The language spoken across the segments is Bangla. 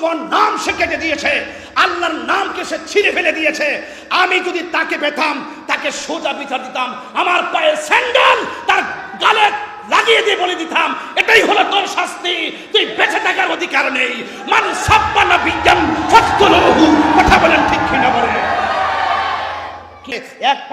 তোমার নাম সে কেটে দিয়েছে। আল্লাহর নামকে সে ছিঁড়ে ফেলে দিয়েছে। আমি যদি তাকে পেতাম, তাকে সোজা বিচার দিতাম, আমার পায়ের স্যান্ডেল তার গালে লাগিয়ে দিয়ে বলে দিতাম, এটাই হলো তোর শাস্তি। তুই বেঁচে থাকার অধিকার নেই। মানুষ সাব্বানা বিজ্ঞান কথা বলেন ঠিক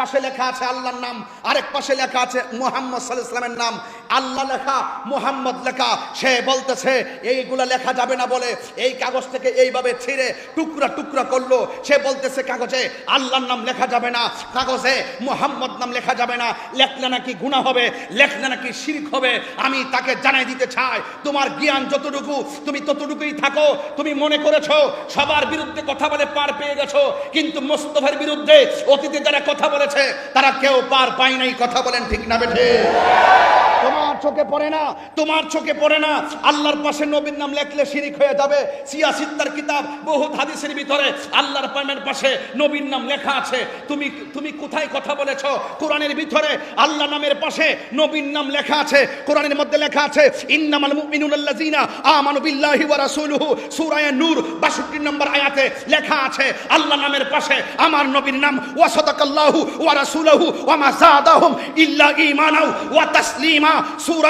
পাশে লেখা আছে আল্লাহর নাম, আরেক পাশে লেখা আছে মোহাম্মদ সাল্লামের নাম। আল্লাহ লেখা, মোহাম্মদ লেখা, সে বলতেছে, এইগুলা লেখা যাবে না বলে, এই কাগজ থেকে এইভাবে ছিঁড়ে টুকরা টুকরা করল। সে বলতেছে, কাগজে আল্লাহর নাম লেখা যাবে না, কাগজে মোহাম্মদ নাম লেখা যাবে না, লেখলে নাকি গুনাহ হবে, লেখলে নাকি শিরক হবে, আমি তাকে জানাই দিতে চাই। তোমার জ্ঞান যতটুকু, তুমি ততটুকুই থাকো, তুমি মনে করেছ, সবার বিরুদ্ধে কথা বলে পার পেয়ে গেছো, কিন্তু মোস্তফার বিরুদ্ধে অতীতে যারা কথা বলেছে তারা কেউ পার পায় নাই কথা বলেন ঠিক না বেঠে। চোখে পড়ে না, তোমার চোখে পড়ে না। আল্লাহর পাশে নবীর নাম লেখলে শিরিক হয়ে যাবে। সিয়াসিত্তার কিতাব, বহুত হাদিসের ভিতরে আল্লাহর প্রেমের পাশে নবীর নাম লেখা আছে। তুমি তুমি কোথায় কথা বলেছ? কোরআনের ভিতরে আল্লাহ নামের পাশে নবীর নাম লেখা আছে। কোরআনের মধ্যে লেখা আছে, ইন্নামাল আমানু বিল্লাহি ওয়া রাসূলুহু। সূরা নূর 62 নম্বর আয়াতে লেখা আছে, আল্লাহ নামের পাশে আমার নবীর নাম, ওয়া সাদাকাল্লাহু ওয়া রাসূলুহু ওয়া মা যাদাহুম ইল্লা ওয়া তাসলিমা। সূরা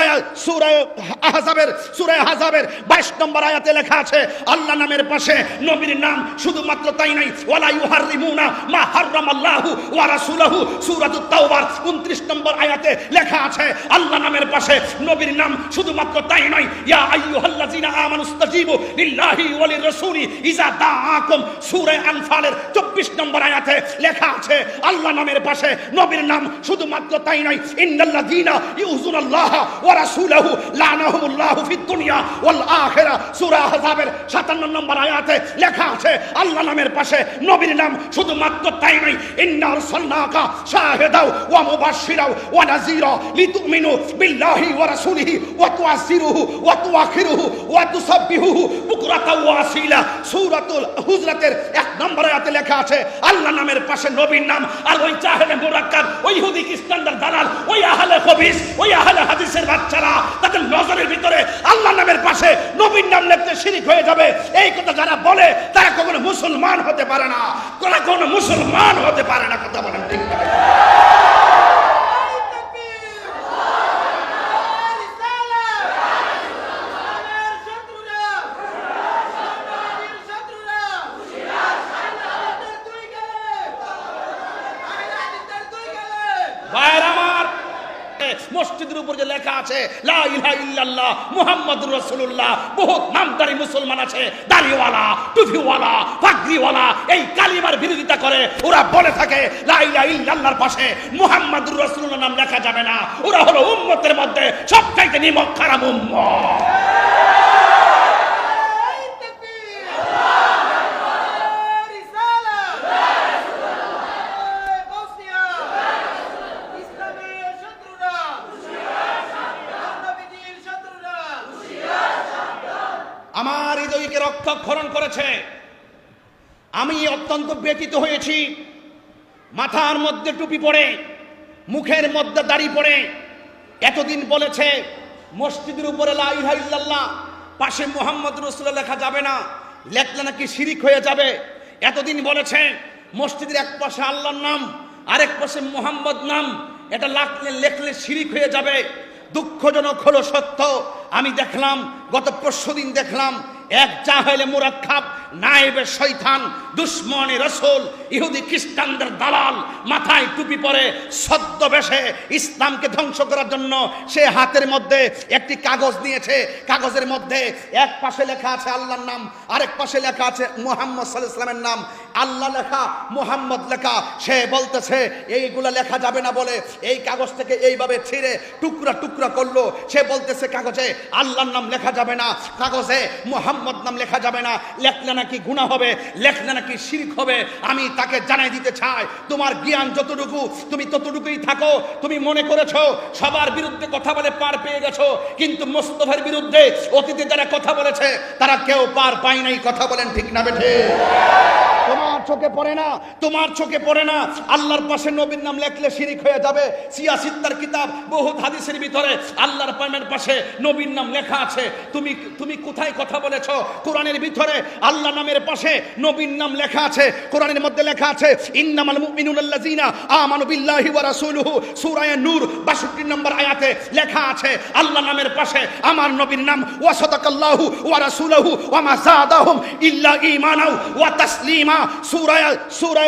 22 নম্বর আয়াতে লেখা আছে, আল্লাহ নামের পাশে নবীর নাম শুধুমাত্র তাই নাই, ওয়ালা ইউহাররিমুনা মা হাররামাল্লাহু ওয়া রাসূলুহু, সূরাতুত তাওবার 29 নম্বর আয়াতে লেখা আছে, আল্লাহ নামের পাশে নবীর নাম শুধুমাত্র তাই নয় আইয়ুহাল্লাযিনা আমানুস্তাজিবু লিল্লাহি ওয়া লিররাসূলি ইজা দাআকুম সূরা আনফালের 24 নম্বর আয়াতে লেখা আছে, আল্লাহ নামের পাশে নবীর নাম শুধুমাত্র তাই নয় ইন্নাল্লাযিনা ইউযুনাল্লাহ ওয়া রাসূলুহু লানাহুমুল্লাহু ফিদ দুনিয়া ওয়াল আখিরা। সূরা আহজাবের 57 নম্বর আয়াতে লেখা আছে, আল্লাহ নামের পাশে নবীর নাম শুধুমাত্র তাই নয় ইন্না আরসালনাকা শাহিদাও ওয়া মুবাশশিরাও ওয়া নাযীরা লিতুমিনু বিল্লাহি ওয়া রাসূলিহি ওয়া তুআসিরুহু ওয়া তুআখিরুহু ওয়া তুসাব্বিহুহু বুকরাতা ওয়া আসিলা। সূরাতুল হুজরাতের এক নম্বর আয়াতে লেখা আছে, আল্লাহ নামের পাশে নবীর নাম। আর ওই চাহেলে মুরাক্কাব, ওই ইহুদি খ্রিস্টানদের দালাল, ওই আহলে কবিস ওই আহলে হাদিসের বাচ্চারা তাদের নজরের ভিতরে আল্লাহ নামের পাশে নবীন নাম লেখতে শিরিক হয়ে যাবে। এই কথা যারা বলে, তারা কখনো মুসলমান হতে পারে না। কখনো মুসলমান হতে পারে না, কথা বলেন ঠিক মসজিদের উপর যে লেখা আছে বহুত নামদারি মুসলমান আছে, দাড়িওয়ালা পাগড়িওয়ালা, এই কালিমার বিরোধিতা করে, ওরা বলে থাকে, লা পাশে মুহাম্মাদুর নাম লেখা যাবে না ওরা হলো উম্মতের মধ্যে সবচাইতে নিমক খারাপ উম্মত। রক্তক্ষরণ করেছে। আমি অত্যন্ত ব্যতীত হয়েছি। মাথার মধ্যে টুপি পড়ে মুখের মধ্যে দাড়ি পড়ে এতদিন বলেছে, মসজিদের উপরে লা ইলাহা ইল্লাল্লাহ, পাশে মোহাম্মদ রসুল্লাহ লেখা যাবে না, লেখলে নাকি শিরিক হয়ে যাবে। এতদিন বলেছে, মসজিদের এক পাশে আল্লাহর নাম, আরেক পাশে মোহাম্মদ নাম, এটা লাখলে, লেখলে শিরিক হয়ে যাবে। দুঃখজনক হলো সত্য। আমি দেখলাম, গত পরশু দিন দেখলাম এক চা হইলে মোরা মুরাক্কাব নায়েবে শয়তান, দুশ্মনে রসুল, ইহুদি খ্রিস্টানদের দালাল, মাথায় টুপি পরে ছদ্মবেশে ইসলামকে ধ্বংস করার জন্য সে হাতের মধ্যে একটি কাগজ নিয়েছে। কাগজের মধ্যে এক পাশে লেখা আছে আল্লাহর নাম, আরেক পাশে লেখা আছে মোহাম্মদ সাল্লাহ ইসলামের নাম। আল্লাহ লেখা, মোহাম্মদ লেখা, সে বলতেছে, এইগুলা লেখা যাবে না বলে এই কাগজ থেকে এইভাবে ছিঁড়ে টুকরা টুকরা করল। সে বলতেছে, কাগজে আল্লাহর নাম লেখা যাবে না, কাগজে মোহাম্মদ নাম লেখা যাবে না। লেখলে নাকি গুণা হবে লেখলে নাকি শিরিক হবে, আমি তাকে জানাই দিতে চাই। তোমার জ্ঞান যতটুকু, তুমি ততটুকুই থাকো। তুমি মনে করেছ, সবার বিরুদ্ধে কথা বলে পার পেয়ে গেছো, কিন্তু মোস্তফার বিরুদ্ধে অতীতে যারা কথা বলেছে, তারা কেউ পার পায় নাই। কথা বলেন ঠিক না বেঠে? তোমার চোখে পড়ে না, তোমার চোখে পড়ে না। আল্লাহর পাশে নবীর নাম লেখলে শিরিক হয়ে যাবে। সিয়া সিত্তার কিতাব বহু হাদিসের ভিতরে আল্লাহর পামের পাশে নবীর নাম লেখা আছে। তুমি তুমি কোথায় কথা বলেছ? কোরআনের ভিতরে আল্লাহ নামের পাশে নবীর নাম লেখা আছে। কোরআনের মধ্যে লেখা আছে, ইন্নামাল ওয়া রাসূলুহু। সূরা নূর 62 নম্বর আয়াতে লেখা আছে, আল্লাহ নামের পাশে আমার নবীর নাম, ওয়া সাদাকাল্লাহু ওয়া রাসূলুহু ওয়া মা ইল্লা ওয়া তাসলিমা। সূরা সূরা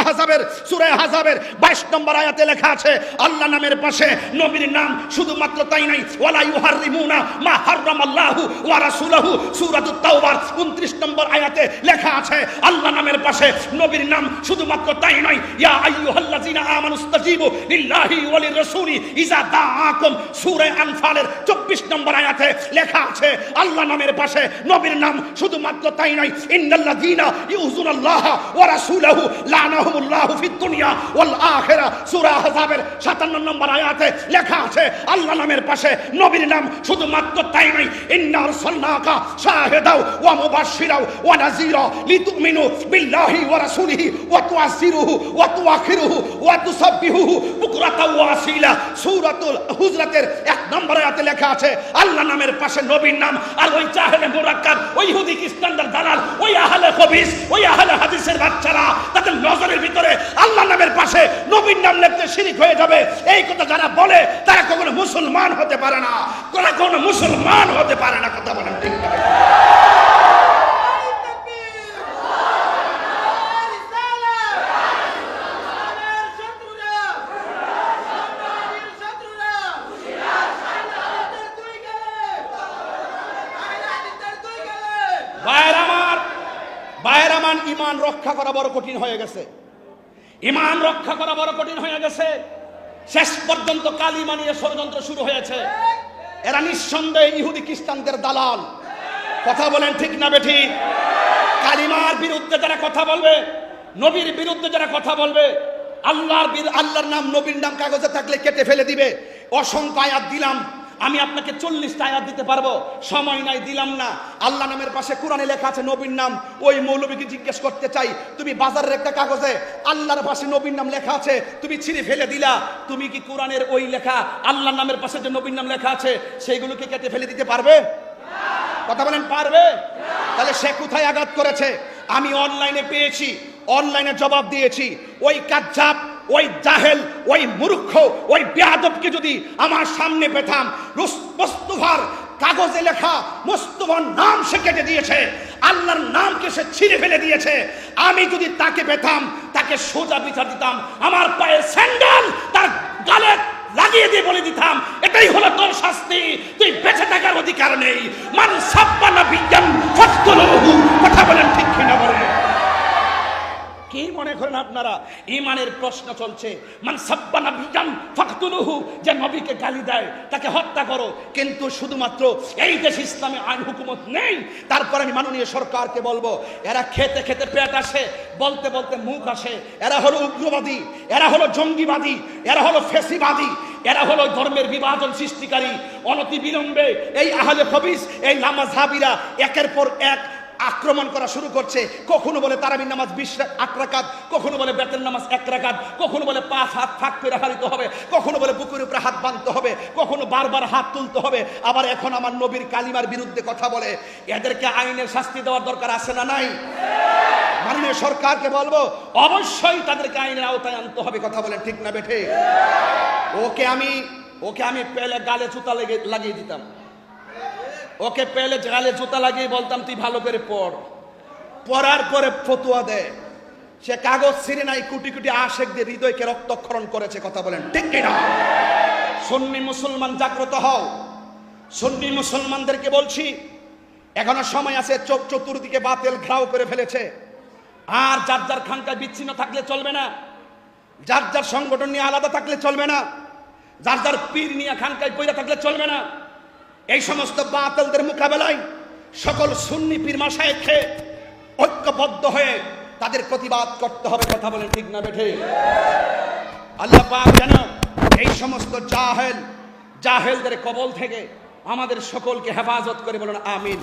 আহজাবের সূরা আহজাবের 22 নম্বর আয়াতে লেখা আছে, আল্লাহ নামের পাশে নবীর নাম শুধুমাত্র তাই নাই, ওয়ালা ইউহাররিমুনা মা হাররামাল্লাহু ওয়া রাসূলুহু, সূরাতুত তাওবার 29 নম্বর আয়াতে লেখা আছে, আল্লাহ নামের পাশে নবীর নাম শুধুমাত্র তাই নয় ইয়া আইয়ুহাল্লাযিনা আমানুস্তাজিবু লিল্লাহি ওয়া লিররাসূলি ইজা দাআকুম সূরা আনফালের 24 নম্বর আয়াতে লেখা আছে, আল্লাহ নামের পাশে নবীর নাম শুধুমাত্র তাই নয় ইন্নাল্লাযিনা ইউযুনাল্লাহা ওয়া লানাহুমুল্লাহু ফিদ দুনিয়া ওয়াল আখিরা। সূরা আহজাবের 57 নম্বর আয়াতে লেখা আছে, আল্লাহ নামের পাশে নবীর নাম শুধুমাত্র তাই নয়, ইন্না আরসালনাকা শাহিদাও ওয়া মুবাশশিরাও ওয়া নাযীরা লিতুমিনু বিল্লাহি ওয়া রাসূলিহি ওয়া তুআসিরুহু ওয়া তুআখিরুহু ওয়া তুসাব্বিহুহু বুকরাতাও ওয়া সূরাতুল হুজরাতের এক নম্বর আয়াতে লেখা আছে, আল্লাহ নামের পাশে নবীর নাম আর ওই জাহেলে মুরাক্কাব, ওই ইহুদি খ্রিস্টানদের দালাল, ওই আহলে খবিস, ওই আহলে হাদিসের বাচ্চারা তাদের নজরের ভিতরে আল্লাহ নামের পাশে নবীর নাম লিখতে শিরিক হয়ে যাবে। এই কথা যারা বলে, তারা কখনো মুসলমান হতে পারে না। তারা কখনো মুসলমান হতে পারে না, কথা বলেন ঠিক না। আমার ইমান রক্ষা করা বড় কঠিন হয়ে গেছে। ইমান রক্ষা করা বড় কঠিন হয়ে গেছে। শেষ পর্যন্ত কালিমা নিয়ে ষড়যন্ত্র শুরু হয়েছে। এরা নিঃসন্দেহে ইহুদি খ্রিস্টানদের দালাল। কথা বলেন ঠিক না বেঠি? কালিমার বিরুদ্ধে যারা কথা বলবে, নবীর বিরুদ্ধে যারা কথা বলবে, আল্লাহর আল্লাহর নাম, নবীর নাম কাগজে থাকলে কেটে ফেলে দিবে। অসংখ্য আয়াত দিলাম। আমি আপনাকে চল্লিশটা আয়াত দিতে পারব। সময় নাই, দিলাম না। আল্লাহ নামের পাশে কোরআনে লেখা আছে, নবীর নাম। ওই মৌলবীকে জিজ্ঞেস করতে চাই, তুমি বাজারের একটা কাগজে আল্লাহর পাশে নবীর নাম লেখা আছে, তুমি ছিঁড়ে ফেলে দিলা। তুমি কি কোরআনের ওই লেখা, আল্লাহর নামের পাশে যে নবীর নাম লেখা আছে, সেইগুলোকে কেটে ফেলে দিতে পারবে? কথা বলেন, পারবে? তাহলে সে কোথায় আঘাত করেছে? আমি অনলাইনে পেয়েছি, অনলাইনে জবাব দিয়েছি। ওই কাজ্জাব ওই জাহেল, ওই মূর্খ, ওই বেয়াদবকে যদি আমার সামনে পেতাম, রুস- কাগজে লেখা মুস্তফার নাম সে কেটে দিয়েছে, আল্লাহর নামকে সে ছিঁড়ে ফেলে দিয়েছে, আমি যদি তাকে পেতাম, তাকে সোজা বিচার দিতাম, আমার পায়ে স্যান্ডেল তার গালে লাগিয়ে দিয়ে বলে দিতাম, এটাই হলো তোর শাস্তি, তুই বেঁচে থাকার অধিকার নেই, মান সাব্বানা বিজ্ঞান ফস্তলহু কথা বলেন ঠিক কিনা বলেন কি মনে করেন আপনারা? ইমানের প্রশ্ন চলছে। মান সাব্বানা বিজ্ঞান ফাকতুলুহু, যে নবীকে গালি দেয়, তাকে হত্যা করো। কিন্তু শুধুমাত্র এই দেশ ইসলামে আইন হুকুমত নেই। তারপর আমি মাননীয় সরকারকে বলব, এরা খেতে খেতে পেট আসে, বলতে বলতে মুখ আসে। এরা হলো উগ্রবাদী, এরা হলো জঙ্গিবাদী, এরা হলো ফেসিবাদী, এরা হলো ধর্মের বিভাজন সৃষ্টিকারী অনতি বিলম্বে এই আহলে খবিস এই লামাজহাবিরা একের পর এক আক্রমণ করা শুরু করছে। কখনো বলে তারাবির নামাজ বিশ আট রাকাত, কখনো বলে বেতের নামাজ এক রাকাত, কখনো বলে পাঁচ হাত ফাঁক করে হারিতে হবে, কখনো বলে বুকের উপরে হাত বাঁধতে হবে, কখনো বারবার হাত তুলতে হবে। আবার এখন আমার নবীর কালিমার বিরুদ্ধে কথা বলে, এদেরকে আইনের শাস্তি দেওয়ার দরকার আছে না নাই? মাননীয় সরকারকে বলব, অবশ্যই তাদেরকে আইনের আওতায় আনতে হবে, কথা বলে ঠিক না বেঠে? ওকে আমি ওকে আমি পেলে গালে জুতা লেগে লাগিয়ে দিতাম। ওকে পেলে গালে জুতা লাগিয়ে বলতাম, তুই ভালো করে পড়। পড়ার পরে ফতুয়া দেয় সে কাগজ ছিঁড়ে নাই, কুটি কুটি আশেক দিয়ে হৃদয়কে রক্তক্ষরণ করেছে, কথা বলেন, ঠিক কিনা? সুন্নি মুসলমান জাগ্রত হও। সুন্নি মুসলমানদেরকে বলছি, এখনও সময় আছে, চোখ চতুর্দিকে বাতিল ঘ্রাও করে ফেলেছে। আর যার যার খানকায় বিচ্ছিন্ন থাকলে চলবে না। যার যার সংগঠন নিয়ে আলাদা থাকলে চলবে না। যার যার পীর নিয়ে খানকায় পইরা থাকলে চলবে না। এই সমস্ত বাতলদের মোকাবেলায় সকল সুন্নি পীর খেয়ে ঐক্যবদ্ধ হয়ে তাদের প্রতিবাদ করতে হবে, কথা বলে ঠিক না বেঠে? আল্লাহ পাক যেন এই সমস্ত জাহেল, জাহেলদের কবল থেকে আমাদের সকলকে হেফাজত করে বলুন, আমিন।